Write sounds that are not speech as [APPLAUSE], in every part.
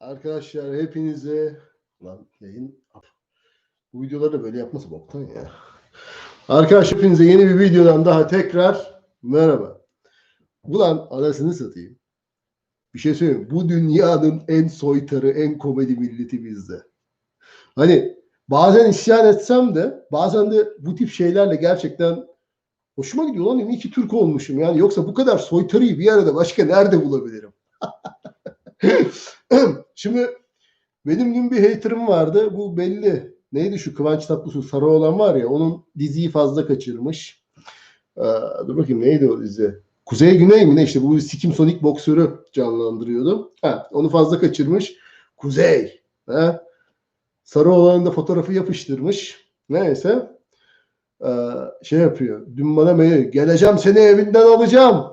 Arkadaşlar hepinize lan yayın bu videoları böyle yapması boktan ya. Arkadaşlar hepinize yeni bir videodan daha tekrar merhaba. Ulan anasını satayım. Bir şey söyleyeyim. Bu dünyanın en soytarı, en komedi milleti bizde. Hani bazen isyan etsem de bazen de bu tip şeylerle gerçekten hoşuma gidiyor. Lan iyi ki Türk olmuşum yani. Yoksa bu kadar soytarıyı bir arada başka nerede bulabilirim? [LAUGHS] [CLEARS THROAT] Şimdi benim dün bir haterım vardı. Bu belli. Neydi şu Kıvanç Tatlıtuğ sarı olan var ya onun diziyi fazla kaçırmış. Ee, dur bakayım neydi o dizi? Kuzey Güney mi ne işte bu Sikim Sonic boksörü canlandırıyordu. Ha, onu fazla kaçırmış. Kuzey. Ha? Sarı olanın da fotoğrafı yapıştırmış. Neyse. Ee, şey yapıyor. Dün bana mail geleceğim seni evinden alacağım.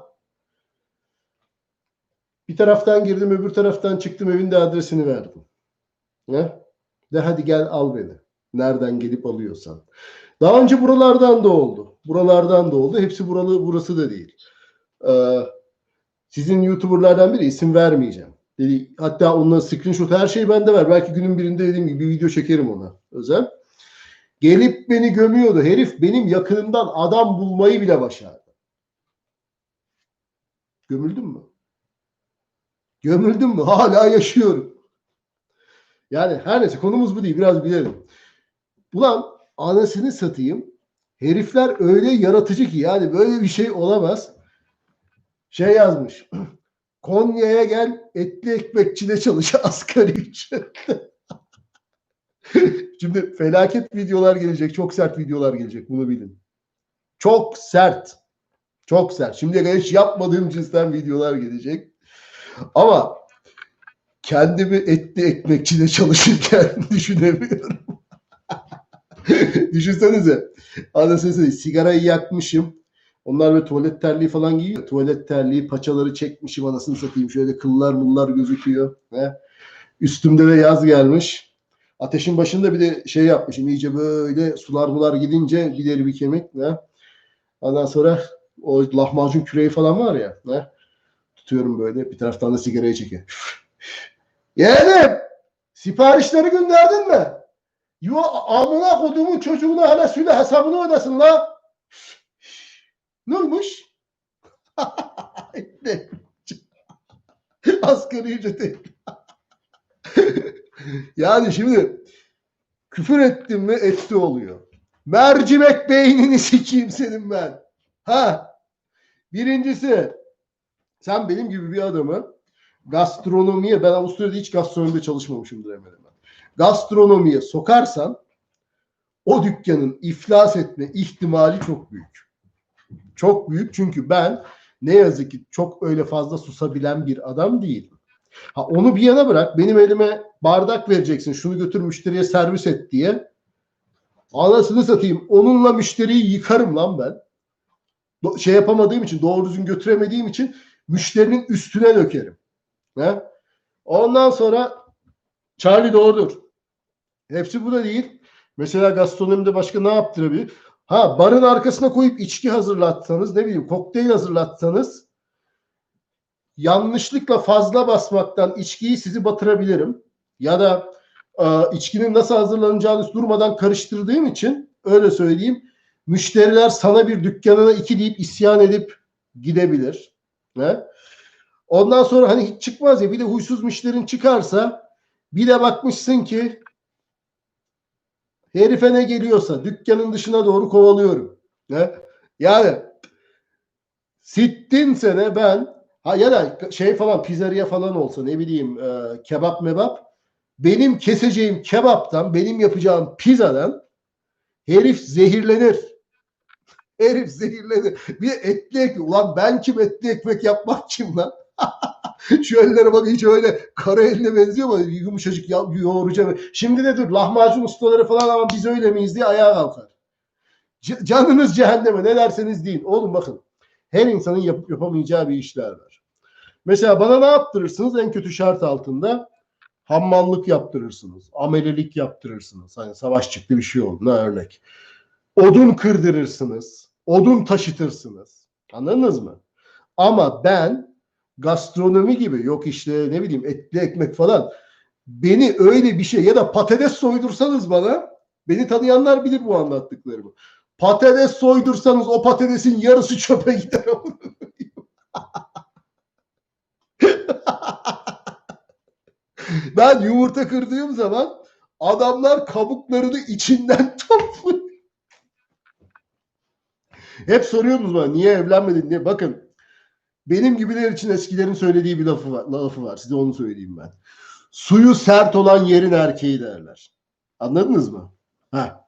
Bir taraftan girdim öbür taraftan çıktım evinde adresini verdim. Ne? De hadi gel al beni. Nereden gelip alıyorsan. Daha önce buralardan da oldu. Buralardan da oldu. Hepsi buralı burası da değil. Ee, sizin YouTuber'lardan biri isim vermeyeceğim. Dedi, hatta onların screenshot her şeyi bende var. Belki günün birinde dediğim gibi bir video çekerim ona özel. Gelip beni gömüyordu. Herif benim yakınımdan adam bulmayı bile başardı. Gömüldün mü? Gömüldüm mü? Hala yaşıyorum. Yani her neyse konumuz bu değil. Biraz bilelim. Ulan anasını satayım. Herifler öyle yaratıcı ki yani böyle bir şey olamaz. Şey yazmış. [CLEARS THROAT] Konya'ya gel etli ekmekçide çalış [LAUGHS] asgari ücretle. [LAUGHS] Şimdi felaket videolar gelecek. Çok sert videolar gelecek. Bunu bilin. Çok sert. Çok sert. Şimdiye kadar hiç yapmadığım cinsten videolar gelecek. Ama kendimi etli ekmekçide çalışırken [LAUGHS] düşünemiyorum. Düşünsenize. Anasını sigarayı yakmışım. Onlar böyle tuvalet terliği falan giyiyor. Tuvalet terliği paçaları çekmişim anasını satayım. Şöyle kıllar mullar gözüküyor. He. Üstümde de yaz gelmiş. Ateşin başında bir de şey yapmışım. İyice böyle sular bular gidince bir deri bir kemik. Ne? Ondan sonra o lahmacun küreği falan var ya. Ne? Tutuyorum böyle. Bir taraftan da sigarayı çekiyor. [LAUGHS] Yeğenim siparişleri gönderdin mi? Yo amına kodumun çocuğuna hala söyle hesabını ödesin la. [LAUGHS] Ne olmuş? [LAUGHS] Asgari ücreti. yani şimdi küfür ettim mi etti oluyor. Mercimek beynini sikeyim senin ben. Ha. Birincisi sen benim gibi bir adamı gastronomiye ben Avusturya'da hiç gastronomide çalışmamışımdır hemen hemen. Gastronomiye sokarsan o dükkanın iflas etme ihtimali çok büyük. Çok büyük çünkü ben ne yazık ki çok öyle fazla susabilen bir adam değilim. Ha onu bir yana bırak benim elime bardak vereceksin şunu götür müşteriye servis et diye. Anasını satayım onunla müşteriyi yıkarım lan ben. Do- şey yapamadığım için doğru düzgün götüremediğim için müşterinin üstüne dökerim. He? Ondan sonra Charlie doğrudur. Hepsi bu da değil. Mesela gastronomide başka ne yaptırabilir? Ha barın arkasına koyup içki hazırlatsanız ne bileyim kokteyl hazırlatsanız yanlışlıkla fazla basmaktan içkiyi sizi batırabilirim. Ya da e, içkinin nasıl hazırlanacağını durmadan karıştırdığım için öyle söyleyeyim. Müşteriler sana bir dükkanına iki deyip isyan edip gidebilir. He? Ondan sonra hani hiç çıkmaz ya bir de huysuz müşterin çıkarsa bir de bakmışsın ki herife ne geliyorsa dükkanın dışına doğru kovalıyorum. Ne? Yani sittin sene ben ha ya da şey falan pizzeria falan olsa ne bileyim e, kebap mebap benim keseceğim kebaptan benim yapacağım pizzadan herif zehirlenir. Herif zehirlenir. Bir etli ekmek. Ulan ben kim etli ekmek yapmak kim lan? [LAUGHS] Şu ellere bak hiç öyle kara eline benziyor mu? Yumuşacık yoğurucu. Şimdi de dur lahmacun ustaları falan ama biz öyle miyiz diye ayağa kalkar. C- canınız cehenneme ne derseniz deyin. Oğlum bakın her insanın yapıp yapamayacağı bir işler var. Mesela bana ne yaptırırsınız en kötü şart altında? Hammallık yaptırırsınız. Amelelik yaptırırsınız. Hani savaş çıktı bir şey oldu. Ne örnek. Odun kırdırırsınız. Odun taşıtırsınız. Anladınız mı? Ama ben gastronomi gibi yok işte ne bileyim etli ekmek falan beni öyle bir şey ya da patates soydursanız bana beni tanıyanlar bilir bu anlattıklarımı. Patates soydursanız o patatesin yarısı çöpe gider. [LAUGHS] ben yumurta kırdığım zaman adamlar kabuklarını içinden Hep soruyorsunuz bana niye evlenmedin diye. Bakın benim gibiler için eskilerin söylediği bir lafı var, lafı var. Size onu söyleyeyim ben. Suyu sert olan yerin erkeği derler. Anladınız mı? Ha.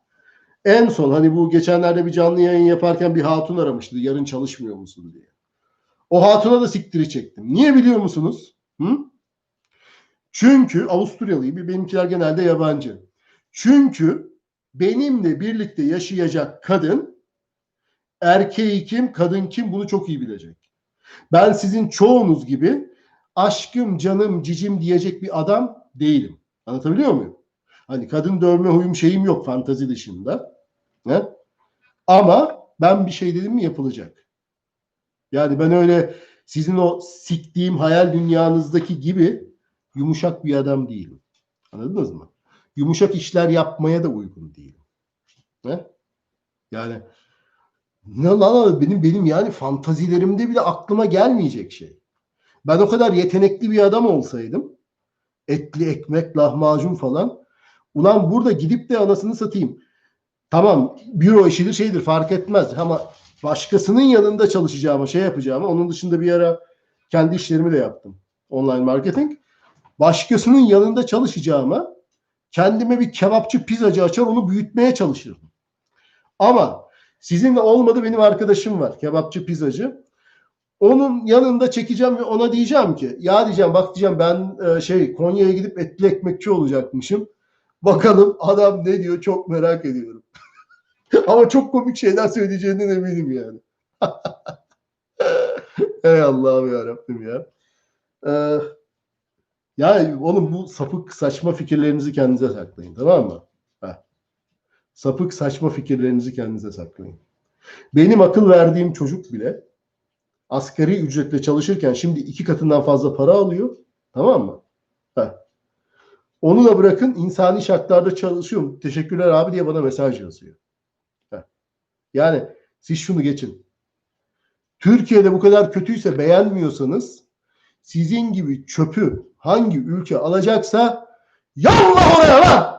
En son hani bu geçenlerde bir canlı yayın yaparken bir hatun aramıştı. Yarın çalışmıyor musun diye. O hatuna da siktiri çektim. Niye biliyor musunuz? Hı? Çünkü Avusturyalıyım. Benimkiler genelde yabancı. Çünkü benimle birlikte yaşayacak kadın erkeği kim, kadın kim bunu çok iyi bilecek. Ben sizin çoğunuz gibi aşkım, canım, cicim diyecek bir adam değilim. Anlatabiliyor muyum? Hani kadın dövme huyum şeyim yok fantazi dışında. He? Ama ben bir şey dedim mi yapılacak. Yani ben öyle sizin o siktiğim hayal dünyanızdaki gibi yumuşak bir adam değilim. Anladınız mı? Yumuşak işler yapmaya da uygun değilim. He? Yani ne lan benim benim yani fantazilerimde bile aklıma gelmeyecek şey. Ben o kadar yetenekli bir adam olsaydım etli ekmek, lahmacun falan ulan burada gidip de anasını satayım. Tamam büro işidir şeydir fark etmez ama başkasının yanında çalışacağıma şey yapacağıma onun dışında bir ara kendi işlerimi de yaptım. Online marketing. Başkasının yanında çalışacağıma kendime bir kebapçı pizzacı açar onu büyütmeye çalışırım. Ama sizinle olmadı benim arkadaşım var kebapçı pizzacı. Onun yanında çekeceğim ve ona diyeceğim ki ya diyeceğim bak diyeceğim ben e, şey Konya'ya gidip etli ekmekçi olacakmışım. Bakalım adam ne diyor çok merak ediyorum. [LAUGHS] Ama çok komik şeyler söyleyeceğinden eminim yani. [LAUGHS] Ey Allah'ım ya Rabbim ya. Ee, ya oğlum bu sapık saçma fikirlerinizi kendinize saklayın tamam mı? Sapık saçma fikirlerinizi kendinize saklayın. Benim akıl verdiğim çocuk bile asgari ücretle çalışırken şimdi iki katından fazla para alıyor. Tamam mı? Heh. Onu da bırakın insani şartlarda çalışıyorum. Teşekkürler abi diye bana mesaj yazıyor. Heh. Yani siz şunu geçin. Türkiye'de bu kadar kötüyse beğenmiyorsanız sizin gibi çöpü hangi ülke alacaksa yallah oraya lan!